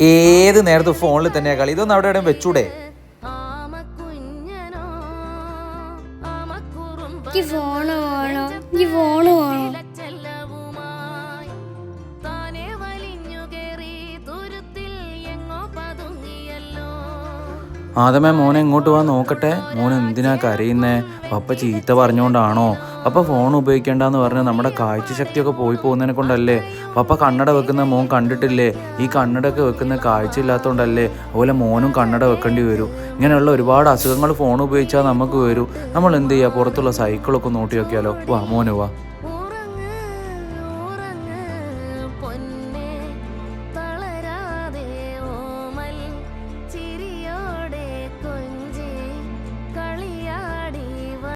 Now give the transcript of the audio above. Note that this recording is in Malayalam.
ഏത് നേരത്തെ ഫോണിൽ തന്നെയാ കളി? ഇതൊന്നും അവിടെ എവിടെയും വെച്ചൂടെ? ഫോൺ ഫോണ് ആദ്യമേ മോനെ ഇങ്ങോട്ട് വാ നോക്കട്ടെ. മോൻ എന്തിനാ കരയുന്നേ? പപ്പ ചീത്ത പറഞ്ഞുകൊണ്ടാണോ പപ്പ ഫോൺ ഉപയോഗിക്കേണ്ടെന്ന് പറഞ്ഞ് നമ്മുടെ കാഴ്ചശക്തിയൊക്കെ പോയി പോകുന്നതിനെ കൊണ്ടല്ലേ? പപ്പ കണ്ണട വെക്കുന്ന മോൻ കണ്ടിട്ടില്ലേ? ഈ കണ്ണടയൊക്കെ വെക്കുന്ന കാഴ്ച ഇല്ലാത്തതുകൊണ്ടല്ലേ അതുപോലെ മോനും കണ്ണട വെക്കേണ്ടി വരും. ഇങ്ങനെയുള്ള ഒരുപാട് അസുഖങ്ങൾ ഫോൺ ഉപയോഗിച്ചാൽ നമുക്ക് വരും. നമ്മൾ എന്ത് ചെയ്യുക പുറത്തുള്ള സൈക്കിളൊക്കെ നോട്ടി നോക്കിയാലോ വാ മോന് വാ.